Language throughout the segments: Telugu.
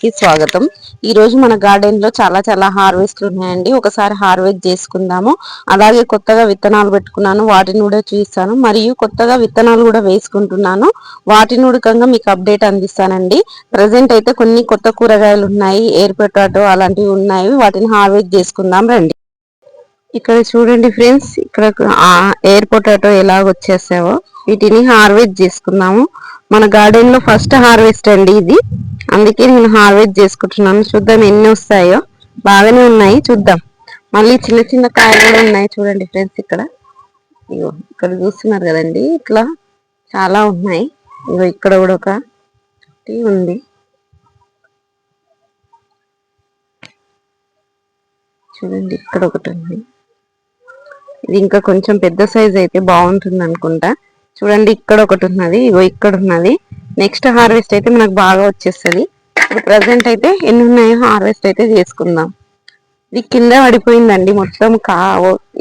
కి స్వాగతం. ఈ రోజు మన గార్డెన్లో చాలా చాలా హార్వెస్ట్లు ఉన్నాయండి. ఒకసారి హార్వెస్ట్ చేసుకుందాము. అలాగే కొత్తగా విత్తనాలు పెట్టుకున్నాను. వాటిని కూడా చూస్తాను మరియు కొత్తగా విత్తనాలు కూడా వేసుకుంటున్నాను. వాటిని ఉడకంగా మీకు అప్డేట్ అందిస్తానండి. ప్రజెంట్ అయితే కొన్ని కొత్త కూరగాయలు ఉన్నాయి. ఎయిర్ పొటాటో అలాంటివి ఉన్నాయి. వాటిని హార్వెస్ట్ చేసుకుందాం రండి. ఇక్కడ చూడండి ఫ్రెండ్స్ ఇక్కడ ఎయిర్ పొటాటో ఎలా వచ్చేసావో వీటిని హార్వెస్ట్ చేసుకుందాము. మన గార్డెన్లో ఫస్ట్ హార్వెస్ట్ అండి ఇది. అందుకే నేను హార్వెస్ట్ చేసుకుంటున్నాను. చూద్దాం ఎన్ని వస్తాయో. బాగానే ఉన్నాయి. చూద్దాం. మళ్ళీ చిన్న చిన్న కాయలు కూడా ఉన్నాయి చూడండి ఫ్రెండ్స్ ఇక్కడ. ఇగో ఇక్కడ చూస్తున్నారు కదండి. ఇట్లా చాలా ఉన్నాయి. ఇగో ఇక్కడ కూడా ఒక ఉంది. చూడండి ఇక్కడ ఒకటి ఉంది. ఇది ఇంకా కొంచెం పెద్ద సైజ్ అయితే బాగుంటుంది అనుకుంటా. చూడండి ఇక్కడ ఒకటి ఉన్నది ఇగో ఇక్కడ ఉన్నది. నెక్స్ట్ హార్వెస్ట్ అయితే మనకు బాగా వచ్చేస్తుంది. ఇప్పుడు ప్రజెంట్ అయితే ఎన్ని ఉన్నాయో హార్వెస్ట్ అయితే చేసుకుందాం. ఇది కింద పడిపోయిందండి మొత్తం కా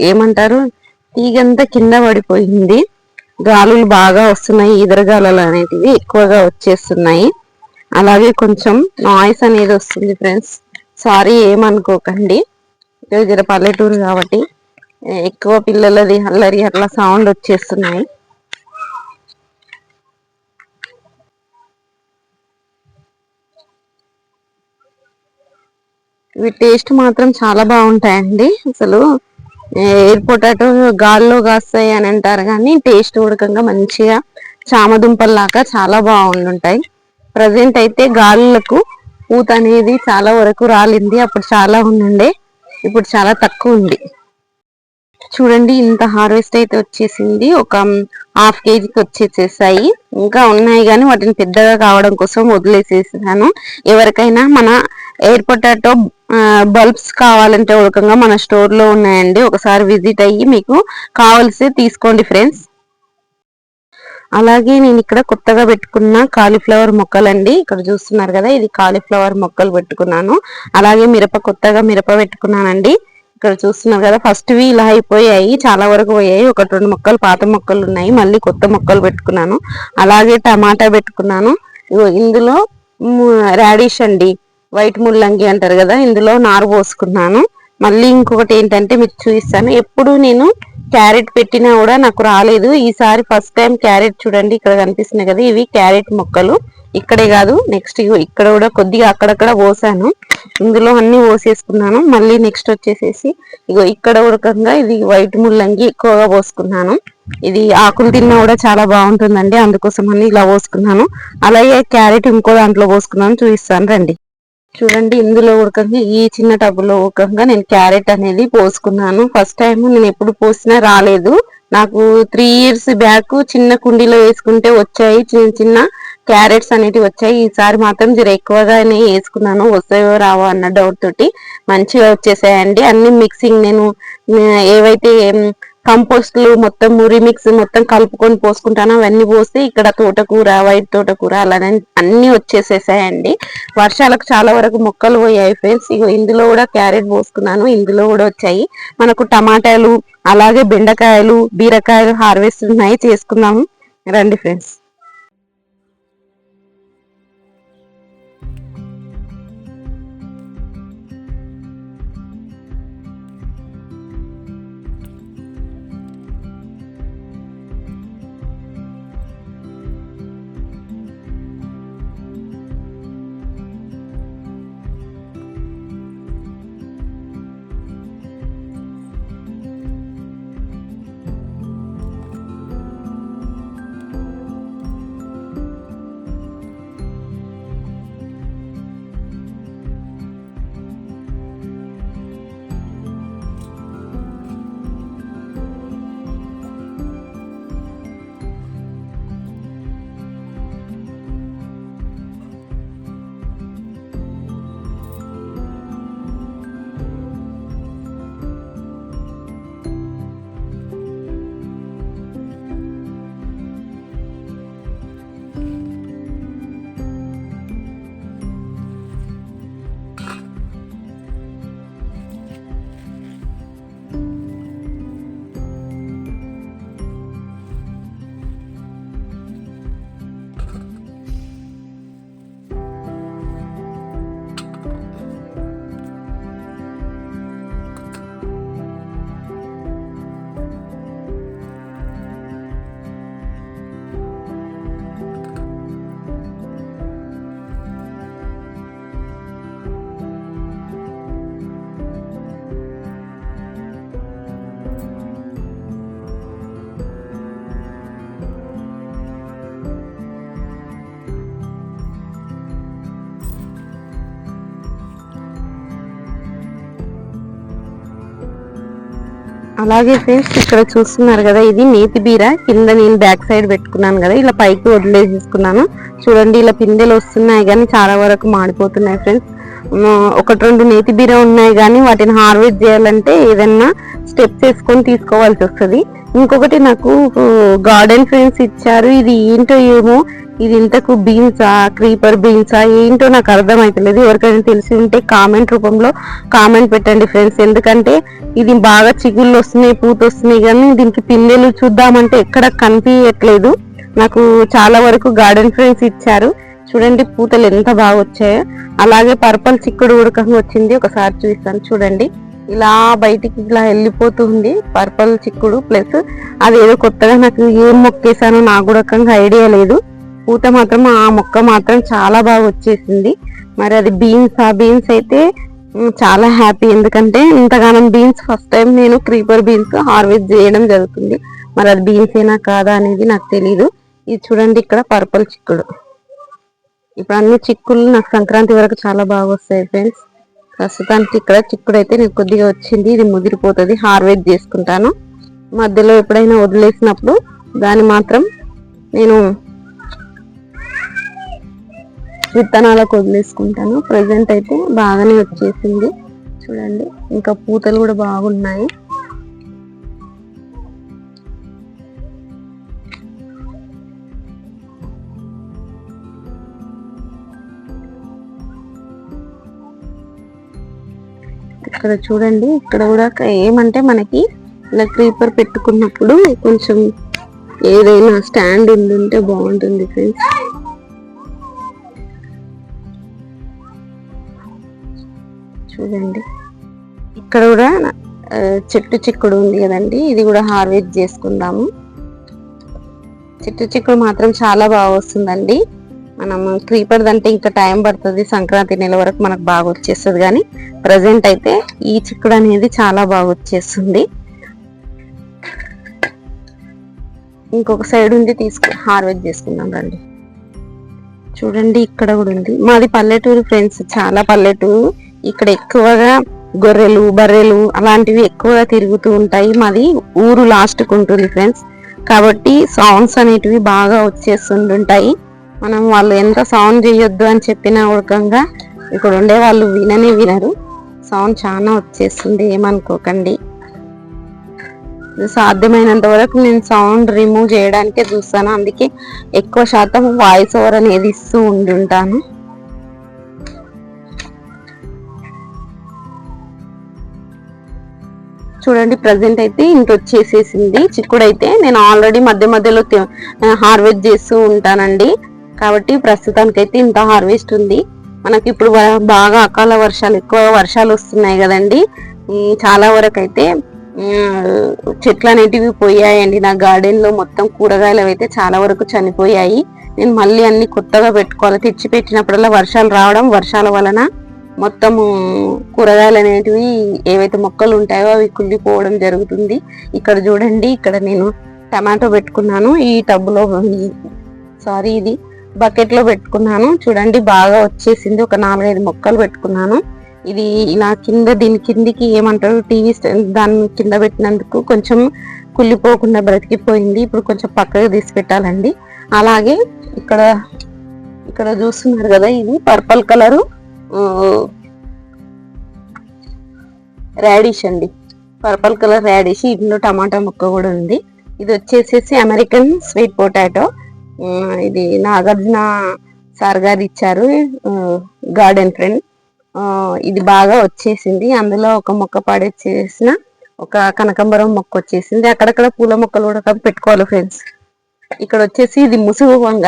ఏమంటారు? తీగంతా కింద పడిపోయింది. గాలులు బాగా వస్తున్నాయి ఈదరగాలలు అనేటివి ఎక్కువగా వచ్చేస్తున్నాయి. అలాగే కొంచెం నాయిస్ అనేది వస్తుంది ఫ్రెండ్స్ సారీ ఏమనుకోకండి. జర పల్లెటూరు కాబట్టి ఎక్కువ పిల్లలది అల్లరి అట్లా సౌండ్ వచ్చేస్తున్నాయి. ఇవి టేస్ట్ మాత్రం చాలా బాగుంటాయండి. అసలు ఎయిర్ పొటాటో గాల్లో కాస్తాయి అని అంటారు కానీ టేస్ట్ ఉడకంగా మంచిగా చామదుంపల్లాగా చాలా బాగుండుంటాయి. ప్రజెంట్ అయితే గాలులకు పూత అనేది చాలా వరకు రాలింది. అప్పుడు చాలా ఉండండి. ఇప్పుడు చాలా తక్కువ ఉంది చూడండి ఇంత హార్వెస్ట్ అయితే వచ్చేసింది. ఒక హాఫ్ కేజీకి వచ్చేసేసాయి. ఇంకా ఉన్నాయి కానీ వాటిని పెద్దగా కావడం కోసం వదిలేసేసాను. ఎవరికైనా మన ఎయిర్ పొటాటో బల్బ్స్ కావాలంటే ఉడకంగా మన స్టోర్లో ఉన్నాయండి. ఒకసారి విజిట్ అయ్యి మీకు కావలసి తీసుకోండి ఫ్రెండ్స్. అలాగే నేను ఇక్కడ కొత్తగా పెట్టుకున్న కాలీఫ్లవర్ మొక్కలండి. ఇక్కడ చూస్తున్నారు కదా ఇది కాలీఫ్లవర్ మొక్కలు పెట్టుకున్నాను. అలాగే మిరప కొత్తగా మిరప పెట్టుకున్నానండి. ఇక్కడ చూస్తున్నారు కదా ఫస్ట్ వి ఇలా అయిపోయాయి. చాలా వరకు పోయాయి. ఒకటి రెండు మొక్కలు పాత మొక్కలు ఉన్నాయి. మళ్ళీ కొత్త మొక్కలు పెట్టుకున్నాను. అలాగే టమాటా పెట్టుకున్నాను. ఇందులో రాడిష్ అండి. వైట్ ముల్లంగి అంటారు కదా ఇందులో నారు పోసుకున్నాను. మళ్ళీ ఇంకొకటి ఏంటంటే మీకు చూపిస్తాను. ఎప్పుడు నేను క్యారెట్ పెట్టినా కూడా నాకు రాలేదు. ఈసారి ఫస్ట్ టైం క్యారెట్ చూడండి ఇక్కడ కనిపిస్తున్నాయి కదా ఇవి క్యారెట్ మొక్కలు. ఇక్కడే కాదు నెక్స్ట్ ఇక్కడ కూడా కొద్దిగా అక్కడక్కడ పోసాను. ఇందులో అన్ని పోసేసుకున్నాను. మళ్ళీ నెక్స్ట్ వచ్చేసేసి ఇగో ఇక్కడ ఉడకంగా ఇది వైట్ ముల్లంగి ఎక్కువగా పోసుకున్నాను. ఇది ఆకులు తిన్నా కూడా చాలా బాగుంటుందండి అందుకోసం అని ఇలా పోసుకున్నాను. అలాగే క్యారెట్ ఇంకో దాంట్లో పోసుకున్నాను. చూపిస్తాను రండి. చూడండి ఇందులో ఉడకంగా ఈ చిన్న టబ్బులో ఉడకంగా నేను క్యారెట్ అనేది పోసుకున్నాను. ఫస్ట్ టైం నేను ఎప్పుడు పోసినా రాలేదు. నాకు త్రీ ఇయర్స్ బ్యాక్ చిన్న కుండీలో వేసుకుంటే వచ్చాయి. చిన్న చిన్న క్యారెట్స్ అనేటివి వచ్చాయి. ఈసారి మాత్రం జర ఎక్కువగానే వేసుకున్నాను. వస్తాయో రావో అన్న డౌట్ తోటి మంచిగా వచ్చేసాయండి. అన్ని మిక్సింగ్ నేను ఏవైతే కంపోస్ట్లు మొత్తం రిమిక్స్ మొత్తం కలుపుకొని పోసుకుంటాను. అవన్నీ పోసి ఇక్కడ తోటకూర వైట్ తోటకూర అలానే అన్ని వచ్చేసేసాయండి. వర్షాలకు చాలా వరకు మొక్కలు పోయాయి ఫ్రెండ్స్ ఇగో ఇందులో కూడా క్యారెట్ పోసుకున్నాను. ఇందులో కూడా వచ్చాయి. మనకు టమాటాలు అలాగే బెండకాయలు బీరకాయలు హార్వెస్ట్ ఉన్నాయి. చేసుకుందాము. రండి ఫ్రెండ్స్ అలాగే ఫ్రెండ్స్ ఇక్కడ చూస్తున్నారు కదా ఇది నేతి బీర. కింద నేను బ్యాక్ సైడ్ పెట్టుకున్నాను కదా ఇలా పైకి వదిలేసేసుకున్నాను. చూడండి ఇలా పిందెలు వస్తున్నాయి కానీ చాలా వరకు మాడిపోతున్నాయి ఫ్రెండ్స్. ఒకటి రెండు నేతి బీర ఉన్నాయి కానీ వాటిని హార్వెస్ట్ చేయాలంటే ఏదన్నా స్టెప్స్ వేసుకొని తీసుకోవాల్సి వస్తుంది. ఇంకొకటి నాకు గార్డెన్ ఫ్రెండ్స్ ఇచ్చారు. ఇది ఏంటో ఏమో ఇది ఇంతకు బీన్సా క్రీపర్ బీన్సా ఏంటో నాకు అర్థమైతలేదు. ఎవరికైనా తెలిసి ఉంటే కామెంట్ రూపంలో కామెంట్ పెట్టండి ఫ్రెండ్స్. ఎందుకంటే ఇది బాగా చిగుళ్ళు వస్తున్నాయి పూత వస్తున్నాయి కానీ దీనికి పిందెలు చూద్దామంటే ఎక్కడ కనిపించట్లేదు నాకు చాలా వరకు గార్డెన్ ఫ్రెండ్స్ ఇచ్చారు. చూడండి పూతలు ఎంత బాగా వచ్చాయో. అలాగే పర్పల్ చిక్కుడు ఉడకంగా వచ్చింది. ఒకసారి చూస్తాను చూడండి. ఇలా బయటికి ఇలా వెళ్ళిపోతుంది పర్పల్ చిక్కుడు. ప్లస్ అది ఏదో కొత్తగా నాకు ఏం మొక్కేసానో నాకు కూడా ఐడియా లేదు. పూత మాత్రం ఆ మొక్క మాత్రం చాలా బాగా వచ్చేసింది. మరి అది బీన్స్ ఆ బీన్స్ అయితే చాలా హ్యాపీ. ఎందుకంటే ఇంతగానం బీన్స్ ఫస్ట్ టైం నేను క్రీపర్ బీన్స్ హార్వెస్ట్ చేయడం జరుగుతుంది. మరి అది బీన్స్ ఏనా కాదా అనేది నాకు తెలీదు. ఇది చూడండి ఇక్కడ పర్పల్ చిక్కుడు. ఇప్పుడు అన్ని చిక్కులు నాకు సంక్రాంతి వరకు చాలా బాగా వస్తాయి ఫ్రెండ్స్ ప్రస్తుతానికి ఇక్కడ చిక్కుడు అయితే నేను కొద్దిగా వచ్చింది ఇది ముదిరిపోతుంది హార్వెస్ట్ చేసుకుంటాను. మధ్యలో ఎప్పుడైనా వదిలేసినప్పుడు దాన్ని మాత్రం నేను విత్తనాలకు వదిలేసుకుంటాను. ప్రజెంట్ అయితే బాగానే వచ్చేసింది. చూడండి ఇంకా పూతలు కూడా బాగున్నాయి. ఇక్కడ చూడండి ఇక్కడ కూడా ఏమంటే మనకి ఇలా క్రీపర్ పెట్టుకున్నప్పుడు కొంచెం ఏదైనా స్టాండ్ ఉండుంటే బాగుంటుంది ఫ్రెండ్స్ చూడండి. ఇక్కడ కూడా చెట్టు చిక్కుడు ఉంది కదండి ఇది కూడా హార్వెస్ట్ చేసుకుందాము. చెట్టు చిక్కుడు మాత్రం చాలా బాగా వస్తుందండి. మనం క్రీపర్ అంటే ఇంకా టైం పడుతుంది సంక్రాంతి నెల వరకు మనకు బాగా వచ్చేస్తుంది కానీ ప్రజెంట్ అయితే ఈ చిక్కుడు అనేది చాలా బాగా వచ్చేస్తుంది. ఇంకొక సైడ్ ఉంది తీసుకు హార్వెస్ట్ చేసుకున్నాం రండి. చూడండి ఇక్కడ కూడా ఉంది. మాది పల్లెటూరు ఫ్రెండ్స్ చాలా పల్లెటూరు. ఇక్కడ ఎక్కువగా గొర్రెలు బర్రెలు అలాంటివి ఎక్కువగా తిరుగుతూ ఉంటాయి. మాది ఊరు లాస్ట్కి ఉంటుంది ఫ్రెండ్స్ కాబట్టి సౌండ్స్ అనేటివి బాగా వచ్చేస్తుంటుంటాయి. మనం వాళ్ళు ఎంత సౌండ్ చేయొద్దు అని చెప్పినా ఉడకంగా ఇక్కడ ఉండే వాళ్ళు విననే వినరు. సౌండ్ చాలా వచ్చేస్తుంది ఏమనుకోకండి. సాధ్యమైనంత వరకు నేను సౌండ్ రిమూవ్ చేయడానికే చూస్తాను. అందుకే ఎక్కువ శాతం వాయిస్ ఓవర్ అనేది ఇస్తూ ఉండుంటాను. చూడండి ప్రజెంట్ అయితే ఇంటి వచ్చేసేసింది. చిక్కుడు అయితే నేను ఆల్రెడీ మధ్య మధ్యలో హార్వెస్ట్ చేస్తూ ఉంటానండి. కాబట్టి ప్రస్తుతానికి అయితే ఇంత హార్వెస్ట్ ఉంది. మనకి ఇప్పుడు బాగా అకాల వర్షాలు ఎక్కువ వర్షాలు వస్తున్నాయి కదండి. చాలా వరకు అయితే చెట్లు అనేటివి పోయాయండి. నా గార్డెన్లో మొత్తం కూరగాయలు అయితే చాలా వరకు చనిపోయాయి. నేను మళ్ళీ అన్ని కొత్తగా పెట్టుకోవాలి. తెచ్చి పెట్టినప్పుడల్లా వర్షాలు రావడం వర్షాల వలన మొత్తము కూరగాయలు అనేటివి ఏవైతే మొక్కలు ఉంటాయో అవి కుళ్ళిపోవడం జరుగుతుంది. ఇక్కడ చూడండి ఇక్కడ నేను టమాటో పెట్టుకున్నాను. ఈ టబ్బులో సారీ ఇది. బకెట్లో పెట్టుకున్నాను. చూడండి బాగా వచ్చేసింది. ఒక నాలుగైదు మొక్కలు పెట్టుకున్నాను. ఇది ఇలా కింద దీని కిందికి ఏమంటారు టీవీ దాని కింద పెట్టినందుకు కొంచెం కుళ్ళిపోకుండా బ్రతికిపోయింది. ఇప్పుడు కొంచెం పక్కకు తీసి పెట్టాలండి. అలాగే ఇక్కడ ఇక్కడ చూస్తున్నారు కదా ఇది పర్పల్ కలరు రాడిష్ అండి. పర్పల్ కలర్ రాడిష్ ఇందులో టమాటా ముక్క కూడా ఉంది. ఇది వచ్చేసేసి అమెరికన్ స్వీట్ పొటాటో ఇది నాగార్జున సార్ గారు ఇచ్చారు గార్డెన్ ఫ్రెండ్. ఇది బాగా వచ్చేసింది. అందులో ఒక మొక్క పడేసేసిన ఒక కనకంబరం మొక్క వచ్చేసింది. అక్కడక్కడ పూల మొక్కలు కూడా పెట్టుకోవాలి ఫ్రెండ్స్. ఇక్కడ వచ్చేసి ఇది ముసుగు వంగ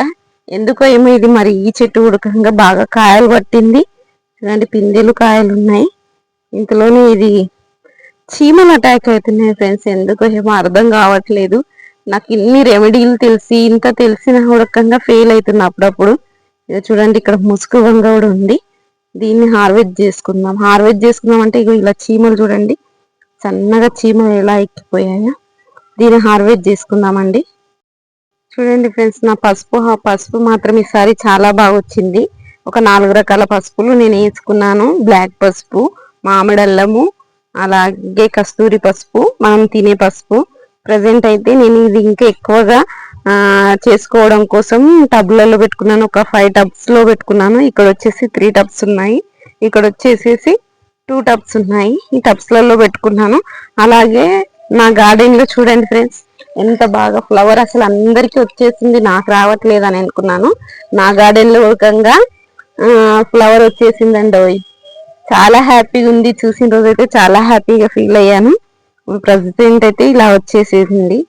ఎందుకో ఏమో ఇది మరి ఈ చెట్టు ఉడకంగా బాగా కాయలు పట్టింది. ఇలాంటి పిందెలు కాయలు ఉన్నాయి. ఇంతలోనే ఇది చీమలు అటాక్ అవుతున్నాయి ఫ్రెండ్స్. ఎందుకో ఏమో అర్థం కావట్లేదు. నాకు ఇన్ని రెమెడీలు తెలిసి ఇంత తెలిసిన ఉడకంగా ఫెయిల్ అవుతుంది అప్పుడప్పుడు. ఇది చూడండి ఇక్కడ ముసుగు వంగ కూడా ఉంది. దీన్ని హార్వెస్ట్ చేసుకుందాం. హార్వెస్ట్ చేసుకుందాం అంటే ఇగో ఇలా చీమలు చూడండి. సన్నగా చీమలు ఎలా ఎక్కిపోయాయో. దీన్ని హార్వెస్ట్ చేసుకుందామండి. చూడండి ఫ్రెండ్స్ నా పసుపు ఆ పసుపు మాత్రం ఈసారి చాలా బాగా వచ్చింది. ఒక నాలుగు రకాల పసుపులు నేను వేసుకున్నాను. బ్లాక్ పసుపు మామిడల్లము అలాగే కస్తూరి పసుపు మనం తినే పసుపు. ప్రజెంట్ అయితే నేను ఇది ఇంకా ఎక్కువగా చేసుకోవడం కోసం టబ్లలో పెట్టుకున్నాను. ఒక ఫైవ్ టబ్స్లో పెట్టుకున్నాను. ఇక్కడ వచ్చేసి త్రీ టబ్స్ ఉన్నాయి. ఇక్కడ వచ్చేసేసి టూ టబ్స్ ఉన్నాయి. ఈ టబ్స్లలో పెట్టుకున్నాను. అలాగే నా గార్డెన్లో చూడండి ఫ్రెండ్స్ ఎంత బాగా ఫ్లవర్ అసలు అందరికీ వచ్చేసింది. నాకు రావట్లేదు అని అనుకున్నాను. నా గార్డెన్లో లో ఫ్లవర్ వచ్చేసిందండి చాలా హ్యాపీగా ఉంది. చూసిన రోజు అయితే చాలా హ్యాపీగా ఫీల్ అయ్యాను. ప్రజెంట్ అయితే ఇలా వచ్చేసేసింది.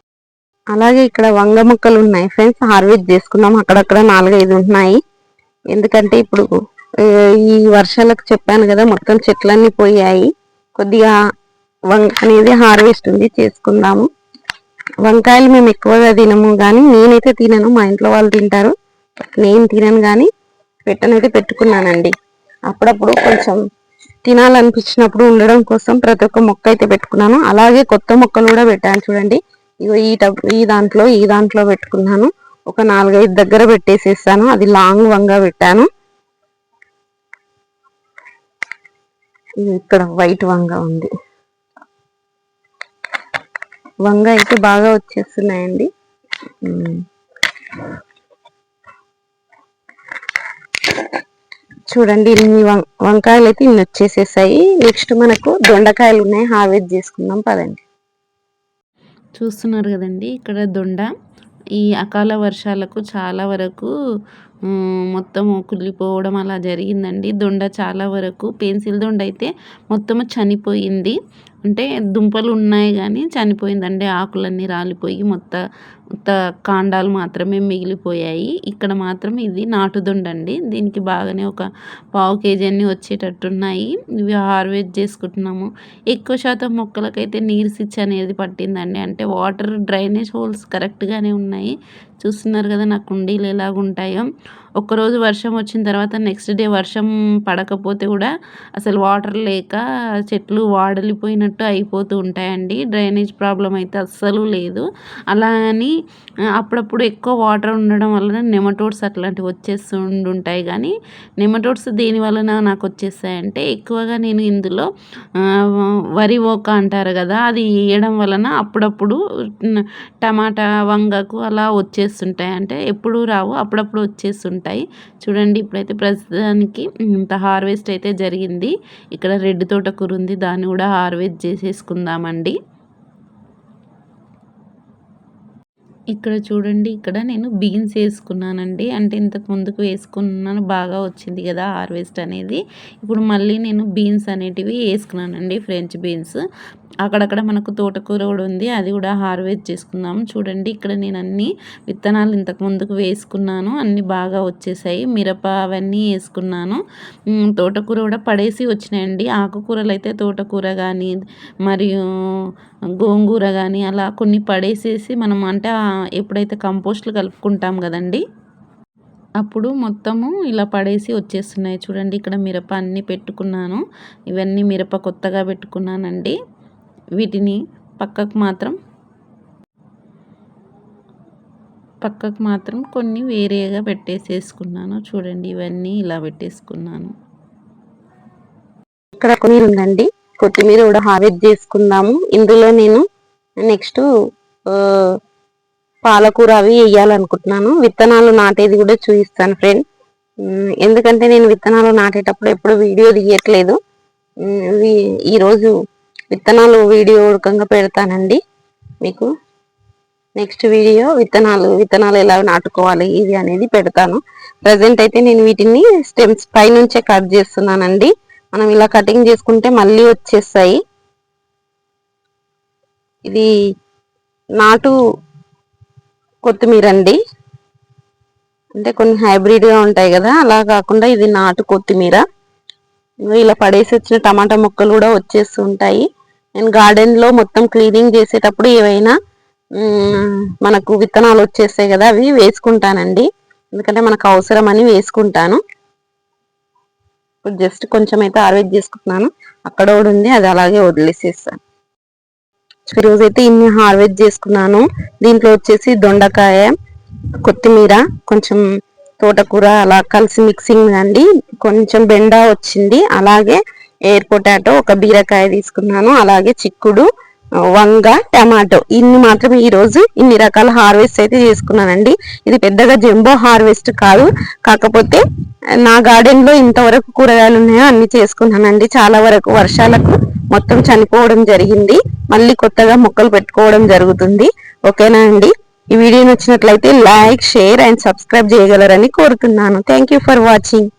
అలాగే ఇక్కడ వంగ మొక్కలు ఉన్నాయి ఫ్రెండ్స్ హార్వెస్ట్ చేసుకున్నాం. అక్కడక్కడ నాలుగైదు ఉన్నాయి. ఎందుకంటే ఇప్పుడు ఈ వర్షాలకు చెప్పాను కదా మొత్తం చెట్లన్నీ పోయాయి. కొద్దిగా వంక అనేది హార్వెస్ట్ ఉంది చేసుకుందాము. వంకాయలు మేము ఎక్కువగా తినము కానీ నేనైతే తినను. మా ఇంట్లో వాళ్ళు తింటారు. నేను తినను కానీ పెట్టనైతే పెట్టుకున్నానండి. అప్పుడప్పుడు కొంచెం తినాలనిపించినప్పుడు ఉండడం కోసం ప్రతి ఒక్క మొక్క అయితే పెట్టుకున్నాను. అలాగే కొత్త మొక్కలు కూడా పెట్టాను చూడండి. ఇగో ఈ టబ్ ఈ దాంట్లో ఈ దాంట్లో పెట్టుకున్నాను. ఒక నాలుగైదు దగ్గర పెట్టేసేసాను. అది లాంగ్ వంగా పెట్టాను. ఇక్కడ వైట్ వంగ ఉంది. వంగ అయితే బాగా వచ్చేస్తున్నాయండి. చూడండి ఇన్ని వంకాయలు అయితే ఇన్ని వచ్చేసేసాయి. నెక్స్ట్ మనకు దొండకాయలు ఉన్నాయి. హార్వెస్ట్ చేసుకుందాం పదండి. చూస్తున్నారు కదండి ఇక్కడ దొండ. ఈ అకాల వర్షాలకు చాలా వరకు మొత్తం కుళ్ళిపోవడం అలా జరిగిందండి. దొండ చాలా వరకు పెన్సిల్ దొండ అయితే మొత్తము చనిపోయింది. అంటే దుంపలు ఉన్నాయి కానీ చనిపోయిందండి. ఆకులన్నీ రాలిపోయి మొత్త మొత్త కాండాలు మాత్రమే మిగిలిపోయాయి. ఇక్కడ మాత్రం ఇది నాటుదొండండి దీనికి బాగానే ఒక పావు కేజీ అన్నీ వచ్చేటట్టున్నాయి. ఇవి హార్వెస్ట్ చేసుకుంటున్నాము. ఎక్కువ శాతం మొక్కలకైతే నీరు స్విచ్ అనేది పట్టిందండి. అంటే వాటర్ డ్రైనేజ్ హోల్స్ కరెక్ట్గానే ఉన్నాయి. చూస్తున్నారు కదా నా కుండీలు ఎలాగుంటాయో. ఒక్కరోజు వర్షం వచ్చిన తర్వాత నెక్స్ట్ డే వర్షం పడకపోతే కూడా అసలు వాటర్ లేక చెట్లు వాడలిపోయినట్టు అయిపోతూ ఉంటాయండి. డ్రైనేజ్ ప్రాబ్లం అయితే అస్సలు లేదు. అలా అని అప్పుడప్పుడు ఎక్కువ వాటర్ ఉండడం వలన నెమటోడ్స్ అట్లాంటివి వచ్చేస్తూ ఉంటాయి కానీ నెమటోడ్స్ దేని వలన నాకు వచ్చేస్తాయంటే ఎక్కువగా నేను ఇందులో వరి ఓక అంటారు కదా అది వేయడం వలన అప్పుడప్పుడు టమాటా వంగకు అలా వచ్చేస్తుంటాయి అంటే ఎప్పుడు రావు అప్పుడప్పుడు వచ్చేస్తుంటాయి. ఉంటాయి. చూడండి ఇప్పుడైతే ప్రస్తుతానికి ఇంత హార్వెస్ట్ అయితే జరిగింది. ఇక్కడ రెడ్ తోటకూర ఉంది దాన్ని కూడా హార్వెస్ట్ చేసేసుకుందామండి. ఇక్కడ చూడండి ఇక్కడ నేను బీన్స్ వేసుకున్నానండి. అంటే ఇంతకు ముందుకు వేసుకున్నాను బాగా వచ్చింది కదా హార్వెస్ట్ అనేది. ఇప్పుడు మళ్ళీ నేను బీన్స్ అనేటివి వేసుకున్నానండి ఫ్రెంచ్ బీన్స్. అక్కడక్కడ మనకు తోటకూర కూడా ఉంది. అది కూడా హార్వెస్ట్ చేసుకుందాం. చూడండి ఇక్కడ నేను అన్ని విత్తనాలు ఇంతకు ముందుకు వేసుకున్నాను. అన్నీ బాగా వచ్చేసాయి. మిరప అవన్నీ వేసుకున్నాను. తోటకూర కూడా పడేసి వచ్చినాయండి. ఆకుకూరలు అయితే తోటకూర కానీ మరియు గోంగూర కానీ అలా కొన్ని పడేసేసి మనం అంటే ఎప్పుడైతే కంపోస్ట్లు కలుపుకుంటాం కదండి అప్పుడు మొత్తము ఇలా పడేసి వచ్చేస్తున్నాయి. చూడండి ఇక్కడ మిరప అన్నీ పెట్టుకున్నాను. ఇవన్నీ మిరప కొత్తగా పెట్టుకున్నానండి. వీటిని పక్కకు మాత్రం పక్కకు మాత్రం కొన్ని వేరేగా పెట్టేసేసుకున్నాను. చూడండి ఇవన్నీ ఇలా పెట్టేసుకున్నాను. ఇక్కడ కొత్తిమీర ఉందండి. కొత్తిమీర కూడా హార్వెస్ట్ చేసుకుందాము. ఇందులో నేను నెక్స్ట్ పాలకూర అవి వేయాలనుకుంటున్నాను. విత్తనాలు నాటేది కూడా చూపిస్తాను ఫ్రెండ్. ఎందుకంటే నేను విత్తనాలు నాటేటప్పుడు ఎప్పుడు వీడియో తీయట్లేదు. ఈరోజు విత్తనాలు వీడియో ఉడకంగా పెడతానండి. మీకు నెక్స్ట్ వీడియో విత్తనాలు విత్తనాలు ఎలా నాటుకోవాలి ఇది అనేది పెడతాను. ప్రజెంట్ అయితే నేను వీటిని స్టెమ్స్ పైనుంచే కట్ చేస్తున్నానండి. మనం ఇలా కటింగ్ చేసుకుంటే మళ్ళీ వచ్చేస్తాయి. ఇది నాటు కొత్తిమీర అండి అంటే కొన్ని హైబ్రిడ్గా ఉంటాయి కదా అలా కాకుండా ఇది నాటు కొత్తిమీర. ఇలా పడేసి వచ్చిన టమాటా ముక్కలు కూడా వచ్చేస్తుంటాయి. నేను గార్డెన్లో మొత్తం క్లీనింగ్ చేసేటప్పుడు ఏవైనా మనకు విత్తనాలు వచ్చేస్తాయి కదా అవి వేసుకుంటానండి. ఎందుకంటే మనకు అవసరం అని వేసుకుంటాను. ఇప్పుడు జస్ట్ కొంచెం అయితే హార్వెస్ట్ చేసుకుంటున్నాను. అక్కడ కూడా ఉంది అది అలాగే వదిలేసేస్తాను. ఈరోజు అయితే ఇన్ని హార్వెస్ట్ చేసుకున్నాను. దీంట్లో వచ్చేసి దొండకాయ కొత్తిమీర కొంచెం తోటకూర అలా కలిసి మిక్సింగ్ అండి. కొంచెం బెండ వచ్చింది. అలాగే ఎయిర్ పొటాటో ఒక బీరకాయ తీసుకున్నాను అలాగే చిక్కుడు వంగ టమాటో. ఇన్ని మాత్రం ఈరోజు ఇన్ని రకాల హార్వెస్ట్ అయితే చేసుకున్నానండి. ఇది పెద్దగా జంబో హార్వెస్ట్ కాదు. కాకపోతే నా గార్డెన్లో ఇంతవరకు కూరగాయలు ఉన్నాయో అన్ని చేసుకున్నానండి. చాలా వరకు వర్షాలకు మొత్తం చనిపోవడం జరిగింది. మళ్ళీ కొత్తగా మొక్కలు పెట్టుకోవడం జరుగుతుంది. ఓకేనా అండి? ఈ వీడియో నచ్చినట్లయితే లైక్ షేర్ అండ్ సబ్స్క్రైబ్ చేయగలరని కోరుతున్నాను. Thank for watching.